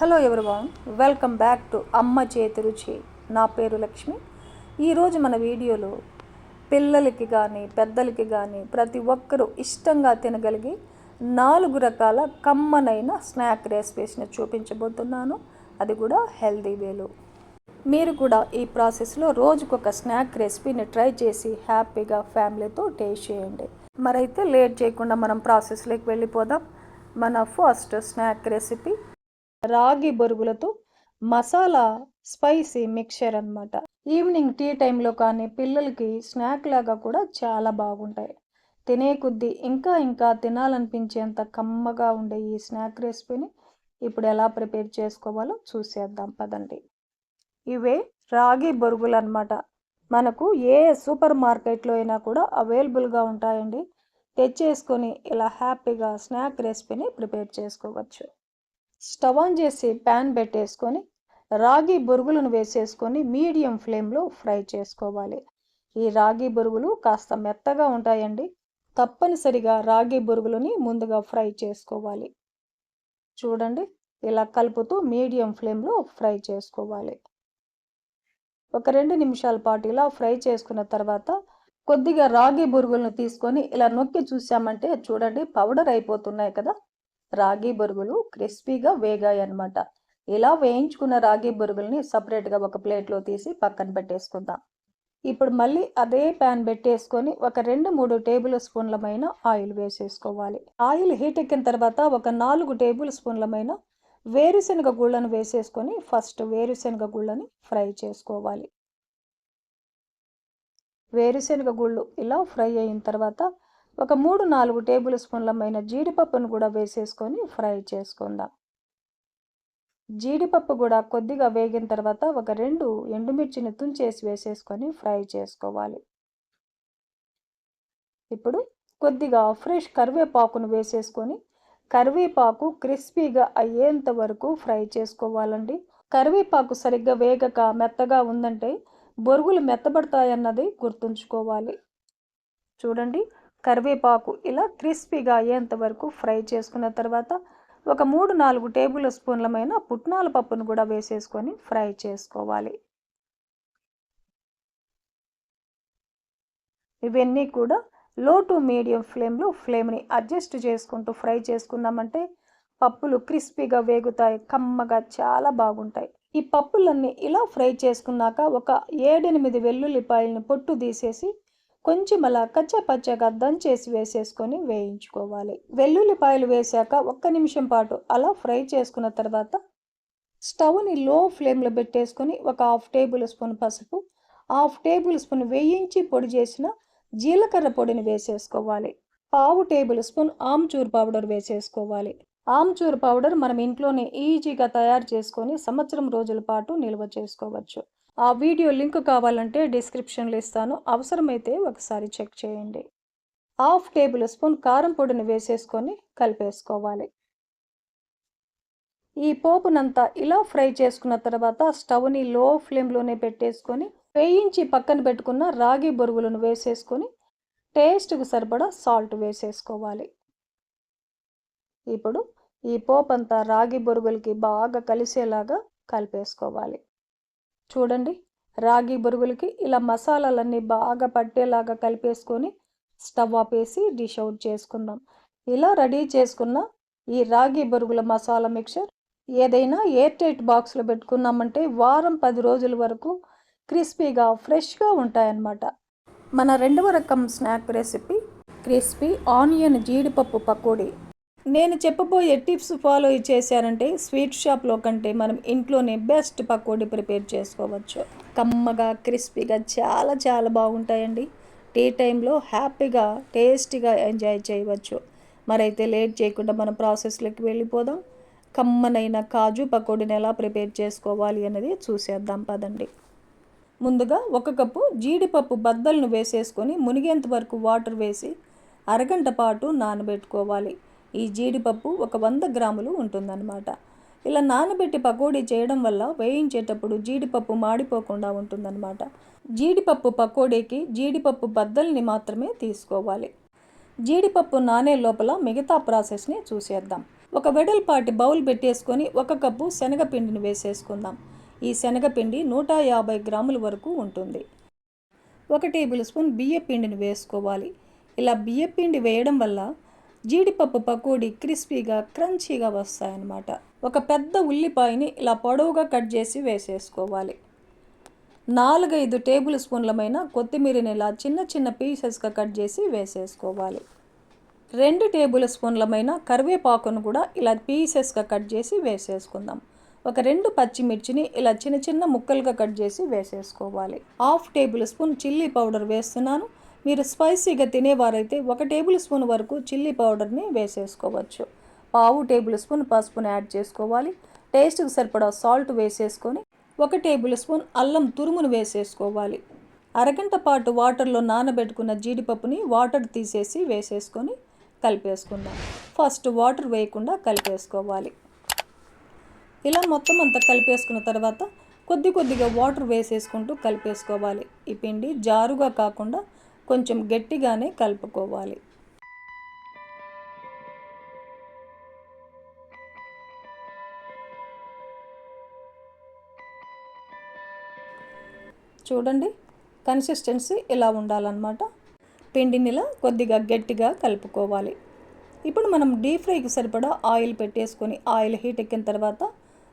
Hello everyone welcome back to అమ్మ చేతి రుచి. నా పేరు లక్ష్మి. ఈరోజు మన వీడియోలో పిల్లలకి కానీ పెద్దలకి కానీ ప్రతి ఒక్కరూ ఇష్టంగా తినగలిగి నాలుగు రకాల కమ్మనైన స్నాక్ రెసిపీస్ని చూపించబోతున్నాను. అది కూడా హెల్దీ వేలో. మీరు కూడా ఈ ప్రాసెస్లో రోజుకొక స్నాక్ రెసిపీని ట్రై చేసి హ్యాపీగా ఫ్యామిలీతో టేస్ట్ చేయండి. మరైతే లేట్ చేయకుండా మనం ప్రాసెస్లోకి వెళ్ళిపోదాం. మన ఫస్ట్ స్నాక్ రెసిపీ రాగి బొరుగులతో మసాలా స్పైసీ మిక్చర్ అన్నమాట. ఈవినింగ్ టీ టైంలో కానీ పిల్లలకి స్నాక్ లాగా కూడా చాలా బాగుంటాయి. తినే కొద్దీ ఇంకా ఇంకా తినాలనిపించేంత కమ్మగా ఉండే ఈ స్నాక్ రెసిపీని ఇప్పుడు ఎలా ప్రిపేర్ చేసుకోవాలో చూసేద్దాం పదండి. ఇవే రాగి బొరుగులు అనమాట మనకు ఏ సూపర్ మార్కెట్లో అయినా కూడా అవైలబుల్గా ఉంటాయండి. తెచ్చేసుకొని ఇలా హ్యాపీగా స్నాక్ రెసిపీని ప్రిపేర్ చేసుకోవచ్చు. స్టవ్ ఆన్ చేసి ప్యాన్ పెట్టేసుకొని రాగి బొరుగులను వేసేసుకొని మీడియం ఫ్లేమ్లో ఫ్రై చేసుకోవాలి. ఈ రాగి బొరుగులు కాస్త మెత్తగా ఉంటాయండి. తప్పనిసరిగా రాగి బొరుగులని ముందుగా ఫ్రై చేసుకోవాలి. చూడండి ఇలా కలుపుతూ మీడియం ఫ్లేమ్లో ఫ్రై చేసుకోవాలి. ఒక రెండు నిమిషాల పాటు ఇలా ఫ్రై చేసుకున్న తర్వాత కొద్దిగా రాగి బొరుగులను తీసుకొని ఇలా నొక్కి చూసామంటే చూడండి పౌడర్ అయిపోతున్నాయి కదా. రాగి బొరుగులు క్రిస్పీగా వేగాయి అనమాట ఇలా వేయించుకున్న రాగి బొరుగుల్ని సపరేట్గా ఒక ప్లేట్లో తీసి పక్కన పెట్టేసుకుందాం. ఇప్పుడు మళ్ళీ అదే ప్యాన్ పెట్టేసుకొని ఒక రెండు మూడు టేబుల్ స్పూన్లమైన ఆయిల్ వేసేసుకోవాలి. ఆయిల్ హీట్ ఎక్కిన తర్వాత ఒక నాలుగు టేబుల్ స్పూన్లమైన వేరుశనగ గుళ్ళను వేసేసుకొని ఫస్ట్ వేరుశనగ గుళ్ళని ఫ్రై చేసుకోవాలి. వేరుశనగ గుళ్ళు ఇలా ఫ్రై అయిన తర్వాత ఒక మూడు నాలుగు టేబుల్ స్పూన్లమైన జీడిపప్పును కూడా వేసేసుకొని ఫ్రై చేసుకుందాం. జీడిపప్పు కూడా కొద్దిగా వేగిన తర్వాత ఒక రెండు ఎండుమిర్చిని తుంచేసి వేసేసుకొని ఫ్రై చేసుకోవాలి. ఇప్పుడు కొద్దిగా ఫ్రెష్ కరివేపాకును వేసేసుకొని కరివేపాకు క్రిస్పీగా అయ్యేంత వరకు ఫ్రై చేసుకోవాలండి. కరివేపాకు సరిగ్గా వేగక మెత్తగా ఉందంటే బొరుగులు మెత్తబడతాయన్నది గుర్తుంచుకోవాలి. చూడండి కరివేపాకు ఇలా క్రిస్పీగా అయ్యేంత వరకు ఫ్రై చేసుకున్న తర్వాత ఒక మూడు నాలుగు టేబుల్ స్పూన్లమైన పుట్నాల పప్పును కూడా వేసేసుకొని ఫ్రై చేసుకోవాలి. ఇవన్నీ కూడా లో టు మీడియం ఫ్లేమ్లో ఫ్లేమ్ని అడ్జస్ట్ చేసుకుంటూ ఫ్రై చేసుకున్నామంటే పప్పులు క్రిస్పీగా వేగుతాయి కమ్మగా చాలా బాగుంటాయి. ఈ పప్పులన్నీ ఇలా ఫ్రై చేసుకున్నాక ఒక ఏడెనిమిది వెల్లుల్లిపాయలని పొట్టు తీసేసి కొంచెం అలా కచ్చపచ్చగా దంచేసి వేసేసుకొని వేయించుకోవాలి. వెల్లుల్లిపాయలు వేసాక ఒక్క నిమిషం పాటు అలా ఫ్రై చేసుకున్న తర్వాత స్టవ్ని లో ఫ్లేమ్లో పెట్టేసుకొని ఒక హాఫ్ టేబుల్ స్పూన్ పసుపు హాఫ్ టేబుల్ స్పూన్ వేయించి పొడి చేసిన జీలకర్ర పొడిని వేసేసుకోవాలి. పావు టేబుల్ స్పూన్ ఆమ్చూర్ పౌడర్ వేసేసుకోవాలి. ఆమ్చూర్ పౌడర్ మనం ఇంట్లోనే ఈజీగా తయారు చేసుకొని సంవత్సరం రోజుల పాటు నిల్వ చేసుకోవచ్చు. ఆ వీడియో లింక్ కావాలంటే డిస్క్రిప్షన్లో ఇస్తాను. అవసరమైతే ఒకసారి చెక్ చేయండి. హాఫ్ టేబుల్ స్పూన్ కారం పొడిని వేసేసుకొని కలిపేసుకోవాలి. ఈ పోపునంతా ఇలా ఫ్రై చేసుకున్న తర్వాత స్టవ్ని లో ఫ్లేమ్లోనే పెట్టేసుకొని వేయించి పక్కన పెట్టుకున్న రాగి బొరుగులను వేసేసుకొని టేస్ట్కు సరిపడా సాల్ట్ వేసేసుకోవాలి. ఇప్పుడు ఈ పోపు అంతా రాగి బొరుగులకి బాగా కలిసేలాగా కలిపేసుకోవాలి. చూడండి. రాగి బొరుగులకి ఇలా మసాలాలన్నీ బాగా పట్టేలాగా కలిపేసుకొని స్టవ్ ఆపేసి డిష్ అవుట్ చేసుకుందాం. ఇలా రెడీ చేసుకున్న ఈ రాగి బొరుగుల మసాలా మిక్చర్ ఏదైనా ఎయిర్ టైట్ బాక్స్లో పెట్టుకున్నామంటే వారం పది రోజుల వరకు క్రిస్పీగా ఫ్రెష్గా ఉంటాయన్నమాట. మన రెండవ రకం స్నాక్ రెసిపీ క్రిస్పీ ఆనియన్ జీడిపప్పు పకోడీ. నేను చెప్పబోయే టిప్స్ ఫాలో చేశారంటే స్వీట్ షాప్లో కంటే మనం ఇంట్లోనే బెస్ట్ పకోడీ ప్రిపేర్ చేసుకోవచ్చు. కమ్మగా క్రిస్పీగా చాలా చాలా బాగుంటాయండి. టీ టైంలో హ్యాపీగా టేస్టీగా ఎంజాయ్ చేయవచ్చు. మరైతే లేట్ చేయకుండా మనం ప్రాసెస్లోకి వెళ్ళిపోదాం. కమ్మనైన కాజు పకోడీని ఎలా ప్రిపేర్ చేసుకోవాలి అనేది చూసేద్దాం పదండి. ముందుగా ఒక కప్పు జీడిపప్పు బద్దలను వేసేసుకొని మునిగేంత వరకు వాటర్ వేసి అరగంట పాటు నానబెట్టుకోవాలి. ఈ జీడిపప్పు ఒక వంద గ్రాములు ఉంటుందన్నమాట. ఇలా నానబెట్టి పకోడీ చేయడం వల్ల వేయించేటప్పుడు జీడిపప్పు మాడిపోకుండా ఉంటుందన్నమాట. జీడిపప్పు పకోడీకి జీడిపప్పు బద్దల్ని మాత్రమే తీసుకోవాలి. జీడిపప్పు నానే లోపల మిగతా ప్రాసెస్ని చూసేద్దాం. ఒక వెడల్పాటి బౌల్ పెట్టేసుకొని ఒక కప్పు శనగపిండిని వేసేసుకుందాం. ఈ శనగపిండి నూట యాభై గ్రాముల వరకు ఉంటుంది. ఒక టేబుల్ స్పూన్ బియ్య పిండిని వేసుకోవాలి. ఇలా బియ్య పిండి వేయడం వల్ల జీడిపప్పు పకోడీ క్రిస్పీగా క్రంచీగా వస్తాయన్నమాట. ఒక పెద్ద ఉల్లిపాయని ఇలా పొడవుగా కట్ చేసి వేసేసుకోవాలి. నాలుగైదు టేబుల్ స్పూన్లమైన కొత్తిమీరని ఇలా చిన్న చిన్న పీసెస్గా కట్ చేసి వేసేసుకోవాలి. రెండు టేబుల్ స్పూన్లమైన కరివేపాకును కూడా ఇలా పీసెస్గా కట్ చేసి వేసేసుకుందాం. ఒక రెండు పచ్చిమిర్చిని ఇలా చిన్న చిన్న ముక్కలుగా కట్ చేసి వేసేసుకోవాలి. Half tablespoon chilli powder వేస్తున్నాను. మీరు స్పైసీగా తినేవారైతే ఒక టేబుల్ స్పూన్ వరకు చిల్లీ పౌడర్ని వేసేసుకోవచ్చు. పావు టేబుల్ స్పూన్ పసుపుని యాడ్ చేసుకోవాలి. టేస్ట్కి సరిపడా సాల్ట్ వేసేసుకొని ఒక టేబుల్ స్పూన్ అల్లం తురుమును వేసేసుకోవాలి. అరగంట పాటు వాటర్లో నానబెట్టుకున్న జీడిపప్పుని వాటర్ తీసేసి వేసేసుకొని కలిపేసుకుందాం. ఫస్ట్ వాటర్ వేయకుండా కలిపేసుకోవాలి. ఇలా మొత్తం అంతా కలిపేసుకున్న తర్వాత కొద్ది కొద్దిగా వాటర్ వేసేసుకుంటూ కలిపేసుకోవాలి. ఈ పిండి జారుగా కాకుండా కొంచెం గట్టిగానే కలుపుకోవాలి. చూడండి కన్సిస్టెన్సీ ఇలా ఉండాలన్నమాట. పిండిని ఇలా కొద్దిగా గట్టిగా కలుపుకోవాలి. ఇప్పుడు మనం డీప్ ఫ్రైకి సరిపడా ఆయిల్ పెట్టేసుకొని ఆయిల్ హీట్ ఎక్కిన తర్వాత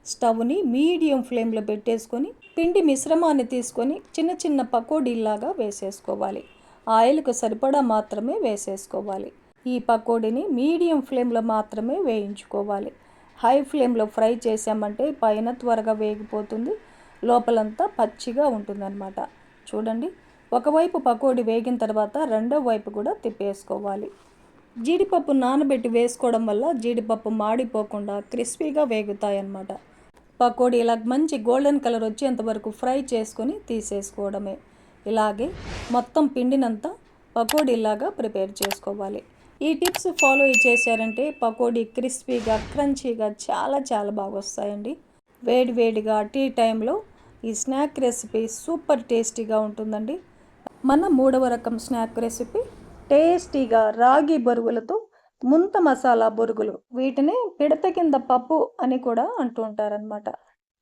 స్టవ్ని మీడియం ఫ్లేమ్లో పెట్టేసుకొని పిండి మిశ్రమాన్ని తీసుకొని చిన్న చిన్న పకోడీలాగా వేసేసుకోవాలి. ఆయిల్కు సరిపడా మాత్రమే వేసేసుకోవాలి. ఈ పకోడీని మీడియం ఫ్లేమ్లో మాత్రమే వేయించుకోవాలి. హై ఫ్లేమ్లో ఫ్రై చేసామంటే పైన త్వరగా వేగిపోతుంది. లోపలంతా పచ్చిగా ఉంటుందన్నమాట. చూడండి. ఒకవైపు పకోడీ వేగిన తర్వాత రెండో వైపు కూడా తిప్పేసుకోవాలి. జీడిపప్పు నానబెట్టి వేసుకోవడం వల్ల జీడిపప్పు మాడిపోకుండా క్రిస్పీగా వేగుతాయన్నమాట. పకోడీ ఇలా మంచి గోల్డెన్ కలర్ వచ్చేంత వరకు ఫ్రై చేసుకొని తీసేసుకోవడమే. ఇలాగే మొత్తం పిండినంతా పకోడీలాగా ప్రిపేర్ చేసుకోవాలి. ఈ టిప్స్ ఫాలో చేశారంటే పకోడీ క్రిస్పీగా క్రంచీగా చాలా చాలా బాగా వస్తాయండి వేడి వేడిగా టీ టైంలో ఈ స్నాక్ రెసిపీ సూపర్ టేస్టీగా ఉంటుందండి. మన మూడవ రకం స్నాక్ రెసిపీ టేస్టీగా రాగి బొరుగులతో ముంత మసాలా బొరుగులు. వీటిని పిడత కింద పప్పు అని కూడా అంటూ ఉంటారనమాట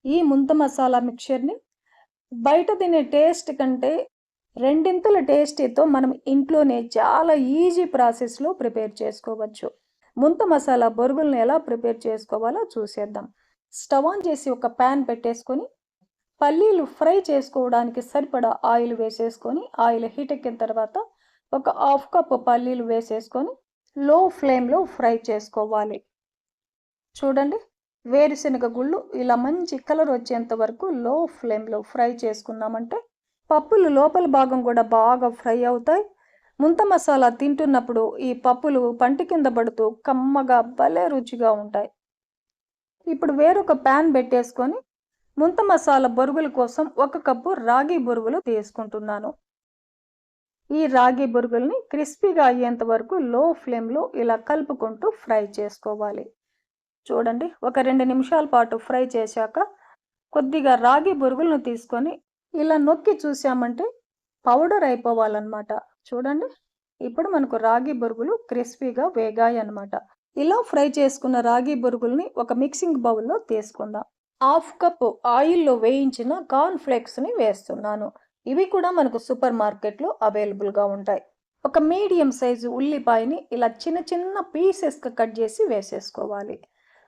ఈ ముంత మసాలా మిక్చర్ని బయట తినే టేస్ట్ కంటే రెండింతల టేస్టీతో మనం ఇంట్లోనే చాలా ఈజీ ప్రాసెస్లో ప్రిపేర్ చేసుకోవచ్చు. ముంత మసాలా బొరుగులను ఎలా ప్రిపేర్ చేసుకోవాలో చూసేద్దాం. స్టవ్ ఆన్ చేసి ఒక ప్యాన్ పెట్టేసుకొని పల్లీలు ఫ్రై చేసుకోవడానికి సరిపడా ఆయిల్ వేసేసుకొని ఆయిల్ హీట్ ఎక్కిన తర్వాత ఒక హాఫ్ కప్ పల్లీలు వేసేసుకొని లో ఫ్లేమ్లో ఫ్రై చేసుకోవాలి. చూడండి వేరుశనగ గుళ్ళు ఇలా మంచి కలర్ వచ్చేంత వరకు లో ఫ్లేమ్లో ఫ్రై చేసుకున్నామంటే పప్పులు లోపల భాగం కూడా బాగా ఫ్రై అవుతాయి. ముంత మసాలా తింటున్నప్పుడు ఈ పప్పులు పంటి కింద పడుతూ కమ్మగా భలే రుచిగా ఉంటాయి. ఇప్పుడు వేరొక ప్యాన్ పెట్టేసుకొని ముంత మసాలా బొరుగుల కోసం ఒక కప్పు రాగి బొరుగులు తీసుకుంటున్నాను. ఈ రాగి బొరుగుల్ని క్రిస్పీగా అయ్యేంత వరకు లో ఫ్లేమ్లో ఇలా కలుపుకుంటూ ఫ్రై చేసుకోవాలి. చూడండి ఒక రెండు నిమిషాల పాటు ఫ్రై చేశాక కొద్దిగా రాగి బొరుగులను తీసుకొని ఇలా నొక్కి చూసామంటే పౌడర్ అయిపోవాలన్నమాట. చూడండి. ఇప్పుడు మనకు రాగి బొరుగులు క్రిస్పీగా వేగాయి అన్నమాట ఇలా ఫ్రై చేసుకున్న రాగి బొరుగుల్ని ఒక మిక్సింగ్ బౌల్లో తీసుకుందాం. హాఫ్ కప్ ఆయిల్లో వేయించిన కార్న్ ఫ్లేక్స్ని వేస్తున్నాను. ఇవి కూడా మనకు సూపర్ మార్కెట్లో అవైలబుల్గా ఉంటాయి. ఒక మీడియం సైజు ఉల్లిపాయని ఇలా చిన్న చిన్న పీసెస్గా కట్ చేసి వేసేసుకోవాలి.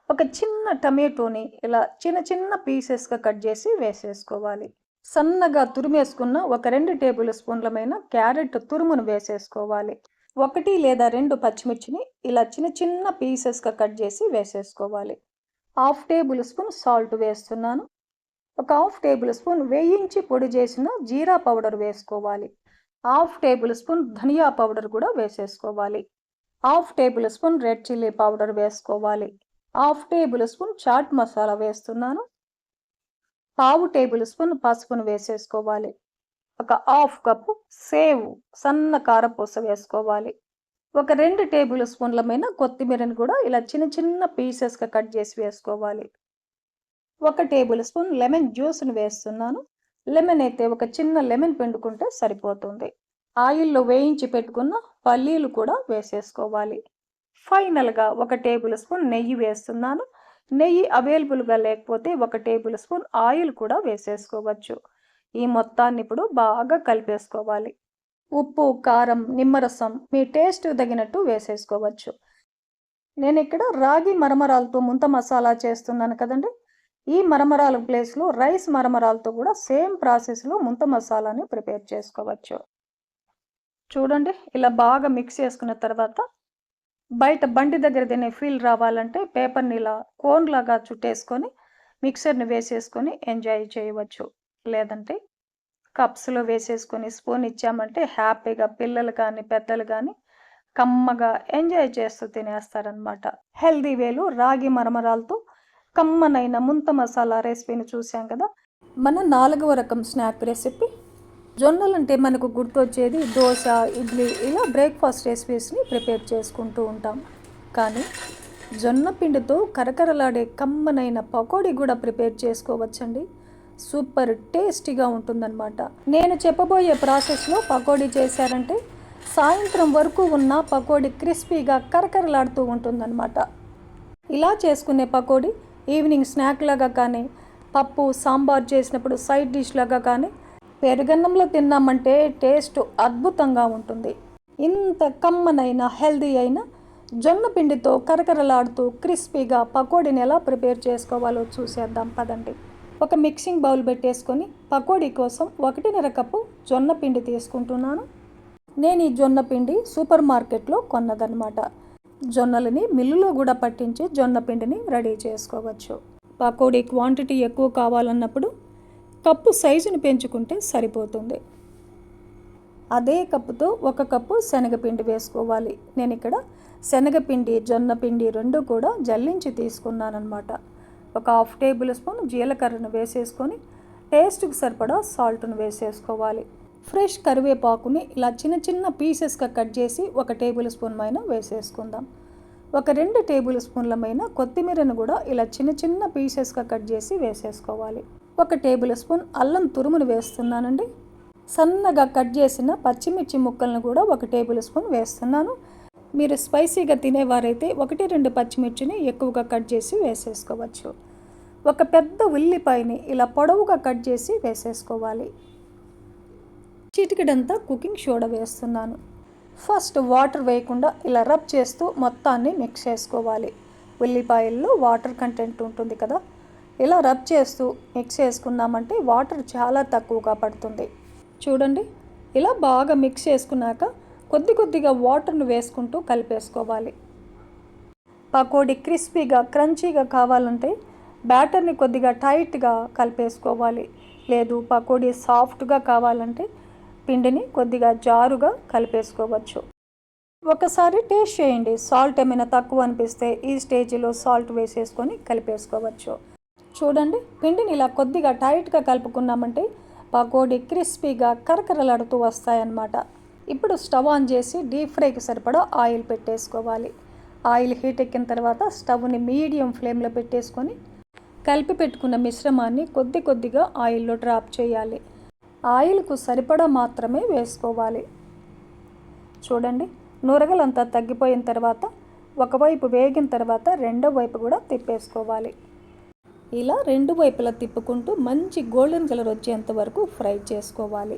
ఒక చిన్న టమాటోని ఇలా చిన్న చిన్న పీసెస్గా కట్ చేసి వేసేసుకోవాలి. సన్నగా తురిమేసుకున్న ఒక రెండు టేబుల్ స్పూన్లమైన క్యారెట్ తురుమును వేసేసుకోవాలి. ఒకటి లేదా రెండు పచ్చిమిర్చిని ఇలా చిన్న చిన్న పీసెస్గా కట్ చేసి వేసేసుకోవాలి. హాఫ్ టేబుల్ స్పూన్ సాల్ట్ వేస్తున్నాను. ఒక హాఫ్ టేబుల్ స్పూన్ వేయించి పొడి చేసిన జీరా పౌడర్ వేసుకోవాలి. హాఫ్ టేబుల్ స్పూన్ ధనియా పౌడర్ కూడా వేసేసుకోవాలి. Half tablespoon red chilli powder వేసుకోవాలి. Half tablespoon chaat masala వేస్తున్నాను. పావు టేబుల్ స్పూన్ పసుపును వేసేసుకోవాలి. ఒక హాఫ్ కప్పు సేవ్ సన్న కారపూస వేసుకోవాలి. ఒక రెండు టేబుల్ స్పూన్ల మీద కొత్తిమీరని కూడా ఇలా చిన్న చిన్న పీసెస్గా కట్ చేసి వేసుకోవాలి. ఒక టేబుల్ స్పూన్ లెమన్ జ్యూస్ని వేస్తున్నాను. లెమన్ అయితే ఒక చిన్న లెమన్ పిండుకుంటే సరిపోతుంది. ఆయిల్లో వేయించి పెట్టుకున్న పల్లీలు కూడా వేసేసుకోవాలి. ఫైనల్గా ఒక టేబుల్ స్పూన్ నెయ్యి వేస్తున్నాను. నెయ్యి అవైలబుల్గా లేకపోతే ఒక టేబుల్ స్పూన్ ఆయిల్ కూడా వేసేసుకోవచ్చు. ఈ మొత్తాన్ని ఇప్పుడు బాగా కలిపేసుకోవాలి. ఉప్పు కారం నిమ్మరసం మీ టేస్ట్ తగినట్టు వేసేసుకోవచ్చు. నేను ఇక్కడ రాగి మరమరాలతో ముంత మసాలా చేస్తున్నాను కదండి. ఈ మరమరాల ప్లేస్లో రైస్ మరమరాలతో కూడా సేమ్ ప్రాసెస్లో ముంత మసాలాని ప్రిపేర్ చేసుకోవచ్చు. చూడండి ఇలా బాగా మిక్స్ చేసుకున్న తర్వాత బయట బండి దగ్గర తినే ఫీల్ రావాలంటే పేపర్ని ఇలా కోన్లాగా చుట్టేసుకొని మిక్సర్ని వేసేసుకొని ఎంజాయ్ చేయవచ్చు. లేదంటే కప్స్లో వేసేసుకొని స్పూన్ ఇచ్చామంటే హ్యాపీగా పిల్లలు కానీ పెద్దలు కానీ కమ్మగా ఎంజాయ్ చేస్తూ తినేస్తారనమాట హెల్దీ వేలు రాగి మరమరాలతో కమ్మనైన ముంత మసాలా రెసిపీని చూసాం కదా? మన నాలుగవ రకం స్నాక్ రెసిపీ జొన్నలు అంటే మనకు గుర్తొచ్చేది దోశ ఇడ్లీ ఇలా బ్రేక్ఫాస్ట్ రెసిపీస్ని ప్రిపేర్ చేసుకుంటూ ఉంటాం. కానీ జొన్న పిండితో కరకరలాడే కమ్మనైన పకోడీ కూడా ప్రిపేర్ చేసుకోవచ్చండి. సూపర్ టేస్టీగా ఉంటుందన్నమాట. నేను చెప్పబోయే ప్రాసెస్లో పకోడీ చేశారంటే సాయంత్రం వరకు ఉన్న పకోడీ క్రిస్పీగా కరకరలాడుతూ ఉంటుందన్నమాట. ఇలా చేసుకునే పకోడీ ఈవినింగ్ స్నాక్ లాగా కానీ పప్పు సాంబార్ చేసినప్పుడు సైడ్ డిష్ లాగా కానీ పెరుగన్నంలో తిన్నామంటే టేస్ట్ అద్భుతంగా ఉంటుంది. ఇంత కమ్మనైన హెల్దీ అయిన జొన్న పిండితో కరకరలాడుతూ క్రిస్పీగా పకోడీని ఎలా ప్రిపేర్ చేసుకోవాలో చూసేద్దాం పదండి. ఒక మిక్సింగ్ బౌల్ పెట్టేసుకొని పకోడీ కోసం ఒకటిన్నర కప్పు జొన్న పిండి తీసుకుంటున్నాను. నేను ఈ జొన్న పిండి సూపర్ మార్కెట్లో కొన్నదనమాట జొన్నలని మిల్లులో కూడా పట్టించి జొన్న పిండిని రెడీ చేసుకోవచ్చు. పకోడీ క్వాంటిటీ ఎక్కువ కావాలన్నప్పుడు కప్పు సైజుని పెంచుకుంటే సరిపోతుంది. అదే కప్పుతో ఒక కప్పు శనగపిండి వేసుకోవాలి. నేను ఇక్కడ శనగపిండి జొన్న పిండి రెండు కూడా జల్లించి తీసుకున్నానమాట ఒక హాఫ్ టేబుల్ స్పూన్ జీలకర్రను వేసేసుకొని టేస్ట్కి సరిపడా సాల్ట్ను వేసేసుకోవాలి. ఫ్రెష్ కరివేపాకుని ఇలా చిన్న చిన్న పీసెస్గా కట్ చేసి ఒక టేబుల్ స్పూన్ పైన వేసేసుకుందాం. ఒక రెండు టేబుల్ స్పూన్ల పైన కొత్తిమీరను కూడా ఇలా చిన్న చిన్న పీసెస్గా కట్ చేసి వేసేసుకోవాలి. ఒక టేబుల్ స్పూన్ అల్లం తురుమును వేస్తున్నానండి. సన్నగా కట్ చేసిన పచ్చిమిర్చి ముక్కలను కూడా ఒక టేబుల్ స్పూన్ వేస్తున్నాను. మీరు స్పైసీగా తినేవారైతే ఒకటి రెండు పచ్చిమిర్చిని ఎక్కువగా కట్ చేసి వేసేసుకోవచ్చు. ఒక పెద్ద ఉల్లిపాయని ఇలా పొడవుగా కట్ చేసి వేసేసుకోవాలి. చిటికడంతా కుకింగ్ సోడా వేస్తున్నాను. ఫస్ట్ వాటర్ వేయకుండా ఇలా రబ్ చేస్తూ మొత్తాన్ని మిక్స్ చేసుకోవాలి. ఉల్లిపాయల్లో వాటర్ కంటెంట్ ఉంటుంది కదా ఇలా రబ్ చేస్తూ మిక్స్ చేసుకున్నామంటే వాటర్ చాలా తక్కువగా పడుతుంది. చూడండి ఇలా బాగా మిక్స్ చేసుకున్నాక కొద్ది కొద్దిగా వాటర్ను వేసుకుంటూ కలిపేసుకోవాలి. పకోడీ క్రిస్పీగా క్రంచీగా కావాలంటే బ్యాటర్ని కొద్దిగా టైట్గా కలిపేసుకోవాలి. లేదు పకోడీ సాఫ్ట్గా కావాలంటే పిండిని కొద్దిగా జారుగా కలిపేసుకోవచ్చు. ఒకసారి టేస్ట్ చేయండి. సాల్ట్ ఏమైనా తక్కువ అనిపిస్తే ఈ స్టేజ్లో సాల్ట్ వేసేసుకొని కలిపేసుకోవచ్చు. చూడండి. పిండిని ఇలా కొద్దిగా టైట్గా కలుపుకున్నామంటే పకోడీ క్రిస్పీగా కరకరలాడుతూ వస్తాయన్నమాట. ఇప్పుడు స్టవ్ ఆన్ చేసి డీప్ ఫ్రైకి సరిపడా ఆయిల్ పెట్టేసుకోవాలి. ఆయిల్ హీట్ ఎక్కిన తర్వాత స్టవ్ని మీడియం ఫ్లేమ్లో పెట్టేసుకొని కలిపి పెట్టుకున్న మిశ్రమాన్ని కొద్ది కొద్దిగా ఆయిల్లో డ్రాప్ చేయాలి. ఆయిల్కు సరిపడా మాత్రమే వేసుకోవాలి. చూడండి. నురగలంతా తగ్గిపోయిన తర్వాత ఒకవైపు వేగిన తర్వాత రెండో వైపు కూడా తిప్పేసుకోవాలి. ఇలా రెండు వైపులా తిప్పుకుంటూ మంచి గోల్డెన్ కలర్ వచ్చేంత వరకు ఫ్రై చేసుకోవాలి.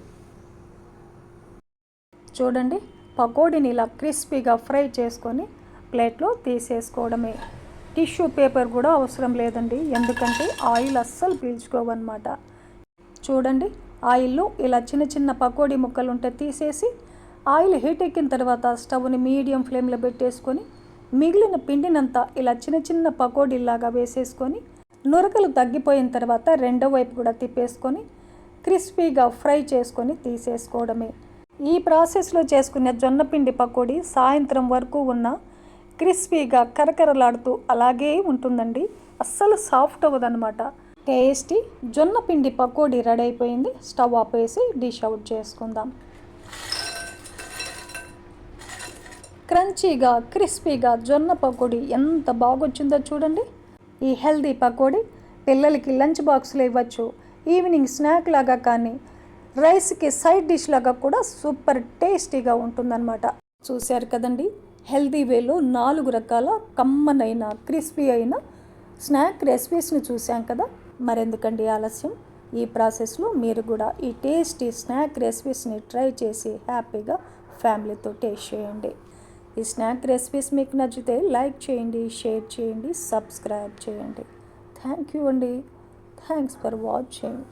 చూడండి పకోడీని ఇలా క్రిస్పీగా ఫ్రై చేసుకొని ప్లేట్లో తీసేసుకోవడమే. టిష్యూ పేపర్ కూడా అవసరం లేదండి ఎందుకంటే ఆయిల్ అస్సలు పీల్చుకోవన్నమాట. చూడండి ఆయిల్లో ఇలా చిన్న చిన్న పకోడీ ముక్కలు ఉంటే తీసేసి ఆయిల్ హీట్ ఎక్కిన తర్వాత స్టవ్ని మీడియం ఫ్లేమ్లో పెట్టేసుకొని మిగిలిన పిండినంతా ఇలా చిన్న చిన్న పకోడీలాగా వేసేసుకొని నురకలు తగ్గిపోయిన తర్వాత రెండో వైపు కూడా తిప్పేసుకొని క్రిస్పీగా ఫ్రై చేసుకొని తీసేసుకోవడమే. ఈ ప్రాసెస్లో చేసుకునే జొన్నపిండి పకోడీ సాయంత్రం వరకు ఉన్న క్రిస్పీగా కరకరలాడుతూ అలాగే ఉంటుందండి. అస్సలు సాఫ్ట్ అవ్వదనమాట టేస్టీ జొన్న పిండి పకోడీ రెడీ అయిపోయింది. స్టవ్ ఆపేసి డిష్ అవుట్ చేసుకుందాం. క్రంచీగా క్రిస్పీగా జొన్న పకోడీ ఎంత బాగొచ్చిందో చూడండి. ఈ హెల్దీ పకోడీ పిల్లలకి లంచ్ బాక్స్లో ఇవ్వచ్చు. ఈవినింగ్ స్నాక్ లాగా కానీ రైస్కి సైడ్ డిష్ లాగా కూడా సూపర్ టేస్టీగా ఉంటుందన్నమాట. చూశారు కదండి? హెల్తీ వేలో నాలుగు రకాల కమ్మనైన క్రిస్పీ అయిన స్నాక్ రెసిపీస్ని చూసాం కదా? మరెందుకండి ఆలస్యం? ఈ ప్రాసెస్లో మీరు కూడా ఈ టేస్టీ స్నాక్ రెసిపీస్ని ట్రై చేసి హ్యాపీగా ఫ్యామిలీతో టేస్ట్ చేయండి. ఈ స్నాక్ రెసిపీస్ మీకు నచ్చితే లైక్ చేయండి షేర్ చేయండి సబ్స్క్రైబ్ చేయండి. థ్యాంక్ యూ అండి. Thanks for watching.